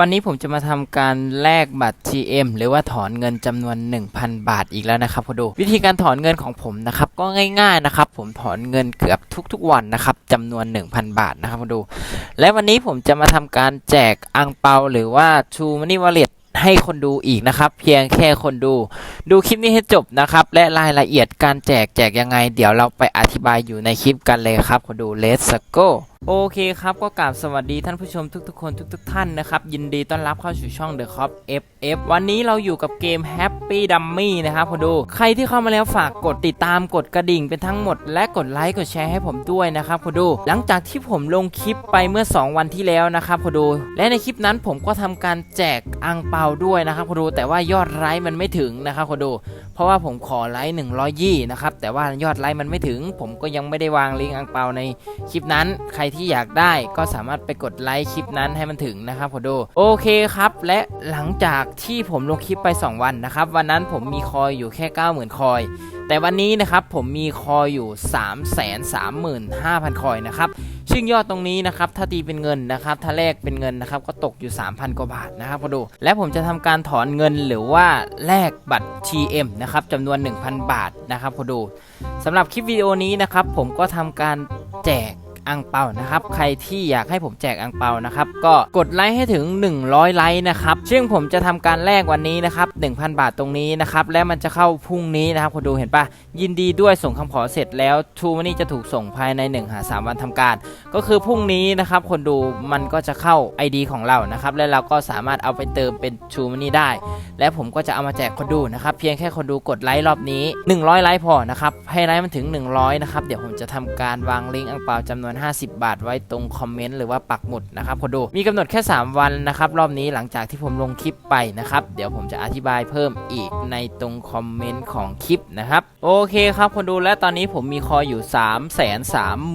วันนี้ผมจะมาทำการแลกบัตร TM หรือว่าถอนเงินจำนวน 1,000 บาทอีกแล้วนะครับคุณดู วิธีการถอนเงินของผมนะครับก็ง่ายๆนะครับ ผมถอนเงินเกือบทุกๆวันนะครับจำนวน 1,000 บาทนะครับคุณดู และวันนี้ผมจะมาทำการแจกอังเปาหรือว่า True Money Wallet ให้คนดูอีกนะครับ เพียงแค่คนดู ดูคลิปนี้ให้จบนะครับ และรายละเอียดการแจกแจกยังไง เดี๋ยวเราไปอธิบายอยู่ในคลิปกันเลยครับคนดู Let's go โอเคครับก็กราบสวัสดีท่านผู้ชมทุกๆคนทุก ๆ ท่านนะครับ ยินดีต้อนรับเข้าสู่ช่อง The Cop FF วันนี้เราอยู่กับเกม Happy Dummy นะครับคนดูใครที่เข้ามาแล้วฝากกดติดตามกดกระดิ่งเป็นทั้งหมด และกดไลค์กดแชร์ให้ผมด้วยนะครับคนดูหลังจากที่ผมลงคลิปไปเมื่อ 2 วันที่แล้วนะครับคนดูและในคลิปนั้นผมก็ทำการแจกอังเปาด้วยนะครับคนดูแต่ว่ายอดไลค์มันไม่ถึงนะครับคนดู เพราะว่าผมขอไลค์100ยี่นะครับ แต่ว่ายอดไลค์มันไม่ถึง ผมก็ยังไม่ได้วางลิงก์อังเปาในคลิปนั้น ใครที่อยากได้ก็สามารถไปกดไลค์คลิปนั้นให้มันถึงนะครับผมดูโอเคครับ และหลังจากที่ผมลงคลิปไป 2 วันนะครับ วันนั้นผมมีคอยอยู่แค่ 90,000 คอย แต่วันนี้นะครับผมมีคอยอยู่ 3 3 5 0 0 0 คอยนะครับ ซึ่งยอดตรงนี้นะครับถ้าตีเป็นเงินนะครับถ้าแลกเป็นเงินนะครับก็ตกอยู่ 3,000 กว่าบาทนะครับพอดู และผมจะทำการถอนเงินหรือว่าแลกบัตร TM นะครับจำนวน 1,000 บาทนะครับพอดูสำหรับคลิปวิดีโอนี้นะครับผมก็ทำการแจก อังเปานะครับใครที่อยากให้ผมแจกอังเปานะครับก็กดไลค์ให้ถึง 100 ไลค์นะครับซึ่งผมจะทำการแลกวันนี้นะครับ1,000 บาทตรงนี้นะครับและมันจะเข้าพรุ่งนี้นะครับคุณดูเห็นปะยินดีด้วยส่งคำขอเสร็จแล้วทูมันนี่จะถูกส่งภายใน1หา3วันทำการ ก็คือพรุ่งนี้นะครับคนดูมันก็จะเข้า ID ของเรานะครับและเราก็สามารถเอาไปเติมเป็นทูมันนี่ได้ และผมก็จะเอามาแจกคนดูนะครับเพียงแค่คนดูกดไลค์รอบนี้ 100 ไลค์พอนะครับให้ไลค์มันถึง 100นะครับเดี๋ยวผมจะทำการวางลิงก์อังเปาจำนวน50 บาทไว้ตรงคอมเมนต์หรือว่าปักหมุดนะครับคนดูมีกำหนดแค่ 3 วันนะครับรอบนี้หลังจากที่ผมลงคลิปไปนะครับเดี๋ยวผมจะอธิบายเพิ่มอีกในตรงคอมเมนต์ของคลิปนะครับโอเคครับคนดูและตอนนี้ผมมีคอยอยู่ 3 3 5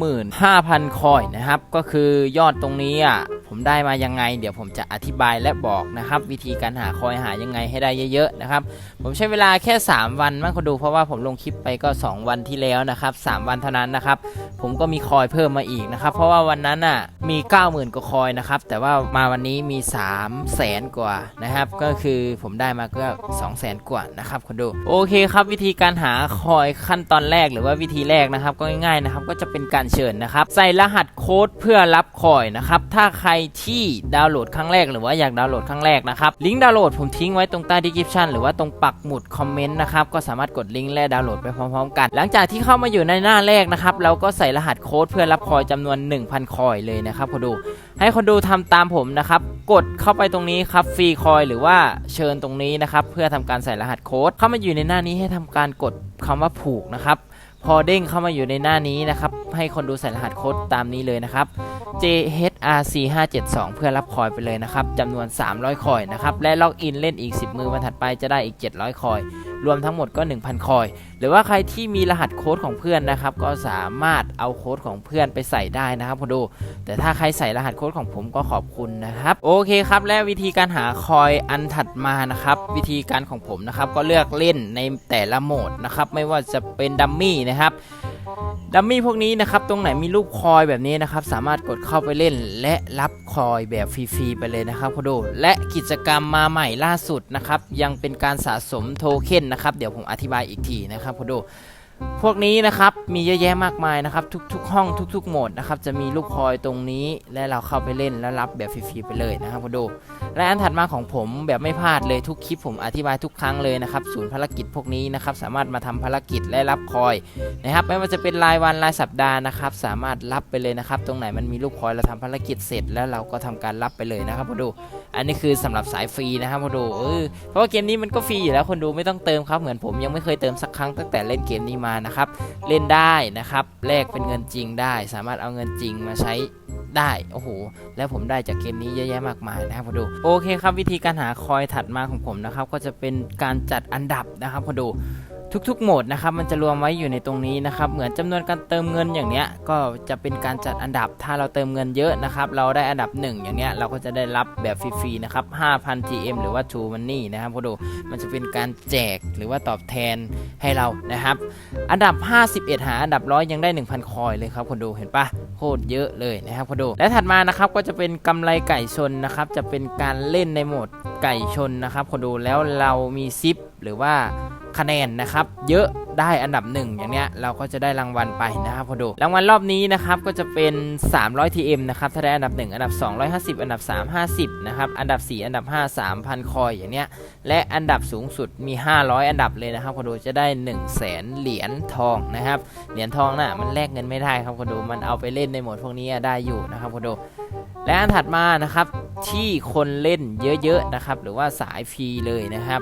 0 0 0 คอยนะครับก็คือยอดตรงนี้อะ ผมได้มายังไง เดี๋ยวผมจะอธิบายและบอกนะครับ วิธีการหาคอยหายังไงให้ได้เยอะๆนะครับ ผมใช้เวลาแค่ 3 วันมั้งคนดูเพราะว่าผมลงคลิปไปก็ 2 วันที่แล้วนะครับ 3 วันเท่านั้นนะครับ ผมก็มีคอยเพิ่มมาอีกนะครับ เพราะว่าวันนั้นอะมี 90,000กว่าคอยนะครับ แต่ว่ามาวันนี้มี 3 0 0แสนกว่านะครับ ก็คือผมได้มาก็2 0 0แสนกว่านะครับคนดูโอเคครับวิธีการหาคอยขั้นตอนแรกหรือว่าวิธีแรกนะครับก็ง่ายๆนะครับก็จะเป็นการเชิญนะครับ ใส่รหัสโค้ดเพื่อรับคอยนะครับถ้าใครที่ดาวน์โหลดครั้งแรกหรือว่าอยากดาวน์โหลดครั้งแรกนะครับลิงก์ดาวน์โหลดผมทิ้งไว้ตรงใต้ดีคริปชันหรือว่าตรงปักหมุดคอมเมนต์นะครับก็สามารถกดลิงก์และดาวน์โหลดไปพร้อมๆกัน หลังจากที่เข้ามาอยู่ในหน้าแรกนะครับเราก็ใส่รหัสโค้ดเพื่อรับคอยจำนวน 1,000 คอยเลยนะครับคนดู ให้คนดูทำตามผมนะครับกดเข้าไปตรงนี้ครับฟรีคอยหรือว่าเชิญตรงนี้นะครับเพื่อทำการใส่รหัสโค้ดเข้ามาอยู่ในหน้านี้ให้ทำการกดคำว่าผูกนะครับ พอเด้งเข้ามาอยู่ในหน้านี้นะครับ ให้คนดูใส่รหัสโค้ดตามนี้เลยนะครับ JHRC 572 เพื่อรับคอยไปเลยนะครับจำนวน 300 คอยนะครับ และล็อกอินเล่นอีก 10 มือวันถัดไปจะได้อีก 700 คอย รวมทั้งหมดก็ 1,000 คอย หรือว่าใครที่มีรหัสโค้ดของเพื่อนนะครับ ก็สามารถเอาโค้ดของเพื่อนไปใส่ได้นะครับคุณดู แต่ถ้าใครใส่รหัสโค้ดของผมก็ขอบคุณนะครับ โอเคครับ และวิธีการหาคอยอันถัดมานะครับ วิธีการของผมนะครับก็เลือกเล่นในแต่ละโหมดนะครับ ไม่ว่าจะเป็นดัมมี่นะครับ ดัมมี่พวกนี้นะครับ ตรงไหนมีรูปคอยแบบนี้นะครับ สามารถกดเข้าไปเล่น และรับคอยแบบฟรีๆไปเลยนะครับคุณดูและกิจกรรมมาใหม่ล่าสุดนะครับ ยังเป็นการสะสมโทเค็นนะครับ เดี๋ยวผมอธิบายอีกทีนะครับคุณดู พวกนี้นะครับมีเยอะแยะมากมายนะครับทุกๆ ห้องทุก ๆ โหมดนะครับจะมีลูกคอยตรงนี้และเราเข้าไปเล่นแล้วรับแบบฟรีๆไปเลยนะครับคุณดูและอันถัดมาของผมแบบไม่พลาดเลยทุกคลิปผมอธิบายทุกครั้งเลยนะครับศูนย์ภารกิจพวกนี้นะครับสามารถมาทำภารกิจและรับคอยนะครับไม่ว่าจะเป็นรายวันรายสัปดาห์นะครับสามารถรับไปเลยนะครับตรงไหนมันมีลูกคอยเราทำภารกิจเสร็จ แล้วเราก็ทำการรับไปเลยนะครับคุณดู อันนี้คือสำหรับสายฟรีนะครับคุณดูเออเพราะว่าเกมนี้มันก็ฟรีอยู่แล้วคนดูไม่ต้องเติมครับเหมือนผมยังไม่เคยเติมสักครั้งตั้งแต่เล่นเกมนี้มานะครับ เล่นได้นะครับแลกเป็นเงินจริงได้ สามารถเอาเงินจริงมาใช้ได้โอ้โหแล้วผมได้จากเกมนี้เยอะแยะมากมายนะครับพอดูโอเคครับวิธีการหาคอยถัดมาของผมนะครับ ก็จะเป็นการจัดอันดับนะครับพอดู ทุกๆโหมดนะครับมันจะรวมไว้อยู่ในตรงนี้นะครับเหมือนจำนวนการเติมเงินอย่างเนี้ยก็จะเป็นการจัดอันดับถ้าเราเติมเงินเยอะนะครับเราได้อันดับหนึ่งอย่างเนี้ยเราก็จะได้รับแบบฟรีๆนะครับ5,000 TM หรือว่า True Money นะครับพอดูมันจะเป็นการแจกหรือว่าตอบแทนให้เรานะครับ อันดับ 51 หาอันดับร้อยยังได้ 1,000 คอยเลยครับคนดูเห็นปะโคตรเยอะเลยนะครับคนดูและถัดมานะครับก็จะเป็นกำไรไก่ชนนะครับจะเป็นการเล่นในโหมด ไก่ชนนะครับคนดูแล้วเรามีซิปหรือว่าคะแนนนะครับเยอะได้อันดับหนึ่งอย่างเนี้ยเราก็จะได้รางวัลไปนะครับคนดูรางวัลรอบนี้นะครับก็จะเป็น 300 TM นะครับถ้าได้อันดับ 1 อันดับ 250 อันดับ 3 50นะครับอันดับ 4 อันดับ 5 3,000 คอยอย่างเนี้ยและอันดับสูงสุดมี 500 อันดับเลยนะครับคนดูจะได้ 1 0 0 0 0แสนเหรียญทองนะครับเหรียญทองน่ะมันแลกเงินไม่ได้ครับคนดูมันเอาไปเล่นในโหมดพวกนี้ได้อยู่นะครับคนดู และอันถัดมานะครับที่คนเล่นเยอะๆนะครับ หรือว่าสายฟรีเลยนะครับ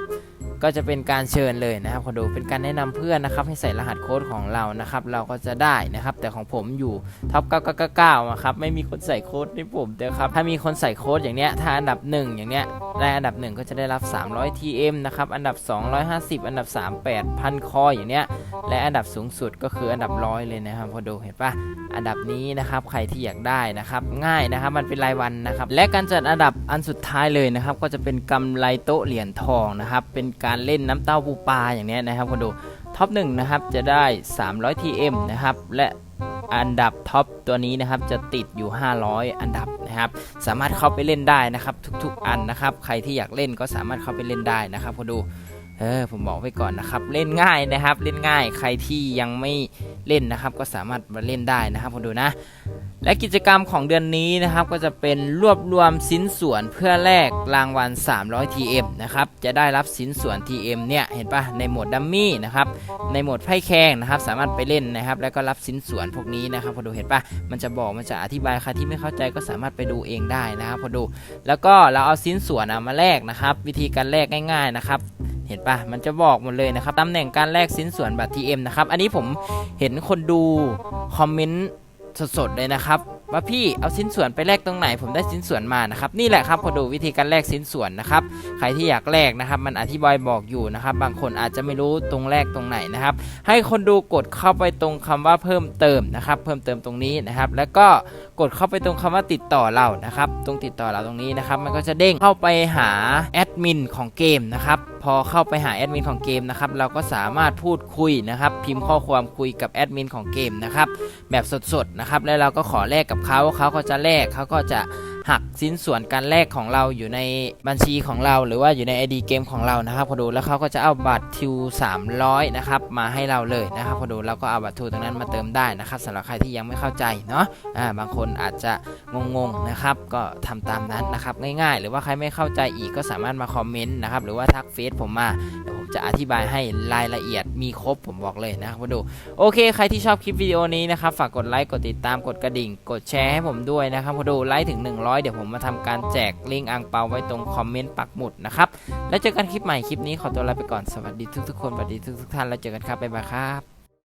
ก็จะเป็นการเชิญเลยนะครับคนดูเป็นการแนะนำเพื่อนนะครับให้ใส่รหัสโค้ดของเรานะครับ เราก็จะได้นะครับ แต่ของผมอยู่ท็อป999นะครับไม่มีคนใส่โค้ดให้ผมแต่ครับถ้ามีคนใส่โค้ดอย่างเนี้ยถ้าอันดับ 1 อย่างเนี้ยได้อันดับ 1 ก็จะได้รับ 300 TM นะครับอันดับ 250 อันดับ 3 8,000 คอยอย่างเนี้ยและอันดับสูงสุดก็คืออันดับร้อยเลยนะครับพอดูเห็นปะอันดับนี้นะครับใครที่อยากได้นะครับง่ายนะครับมันเป็นรายวันนะครับและการจัดอันดับอันสุดท้ายเลยนะครับก็จะเป็นกำไรโต๊ะเหรียญทองนะครับเป็นการการเล่นน้ำเต้าปูปลาอย่างเนี้ยนะครับคนดูท็อปหนึ่งนะครับจะได้ 300 TM นะครับและอันดับท็อปตัวนี้นะครับจะติดอยู่ 500 อันดับนะครับ สามารถเข้าไปเล่นได้นะครับ ทุกๆ อันนะครับ ใครที่อยากเล่นก็สามารถเข้าไปเล่นได้นะครับคนดู เออผมบอกไว้ก่อนนะครับ เล่นง่ายนะครับ เล่นง่ายใครที่ยังไม่เล่นนะครับ ก็สามารถมาเล่นได้นะครับคนดูนะ และกิจกรรมของเดือนนี้นะครับ ก็จะเป็นรวบรวมสินส่วนเพื่อแลกรางวัล 300 TM นะครับจะได้รับสินส่วน TM เนี่ยเห็นปะในโหมดดัมมี่นะครับในโหมดไพ่แข่งนะครับ สามารถไปเล่นนะครับ แล้วก็รับสินส่วนพวกนี้นะครับพอดูเห็นปะมันจะบอกมันจะอธิบายใครที่ไม่เข้าใจก็สามารถไปดูเองได้นะครับพอดู แล้วก็เราเอาสินส่วนมาแลกนะครับ วิธีการแลกง่าย ๆนะครับ เห็นปะมันจะบอกหมดเลยนะครับตำแหน่งการแลกสินส่วนบัตร TM นะครับ อันนี้ผมเห็นคนดูคอมเมนต์สดๆเลยนะครับ ว่าพี่เอาสินส่วนไปแลกตรงไหน ผมได้สินส่วนมานะครับนี่แหละครับพอดูวิธีการแลกสินส่วนนะครับใครที่อยากแลกนะครับมันอธิบายบอกอยู่นะครับ บางคนอาจจะไม่รู้ตรงแลกตรงไหนนะครับ ให้คนดูกดเข้าไปตรงคำว่าเพิ่มเติมนะครับ เพิ่มเติมตรงนี้นะครับ แล้วก็กดเข้าไปตรงคำว่าติดต่อเรานะครับ ตรงติดต่อเราตรงนี้นะครับ มันก็จะเด้งเข้าไปหาแอดมินของเกมนะครับพอเข้าไปหาแอดมินของเกมนะครับเราก็สามารถพูดคุยนะครับ พิมพ์ข้อความคุยกับแอดมินของเกมนะครับแบบสดๆนะครับแล้วเราก็ขอแลกกับเขาเขาก็จะแลกเขาก็จะ หักสินส่วนการแลกของเราอยู่ในบัญชีของเรา หรือว่าอยู่ใน ID เกมของเรานะครับพอดูแล้วเขาก็จะเอาบัตรทิว300นะครับมาให้เราเลยนะครับพอดูเราก็เอาบัตรทิวตรงนั้นมาเติมได้นะครับสำหรับใครที่ยังไม่เข้าใจเนาะอ่าบางคนอาจจะงงๆนะครับก็ทำตามนั้นนะครับง่ายๆ หรือว่าใครไม่เข้าใจอีกก็สามารถมาคอมเมนต์นะครับหรือว่าทักเฟซผมมาเดี๋ยวผมจะอธิบายให้รายละเอียดมีครบผมบอกเลยนะครับมาดูโอเค ใครที่ชอบคลิปวิดีโอนี้นะครับฝากกดไลค์กดติดตามกดกระดิ่ง กดแชร์ให้ผมด้วยนะครับพอดูไลค์ถึง100เดี๋ยวผมมาทำการแจกลิงก์อังเปาไว้ตรงคอมเมนต์ปักหมุดนะครับ แล้วเจอกันคลิปใหม่คลิปนี้ขอตัวลาไปก่อนสวัสดีทุกๆคนสวัสดีทุกๆท่านแล้วเจอกันครับบ๊ายบายครับ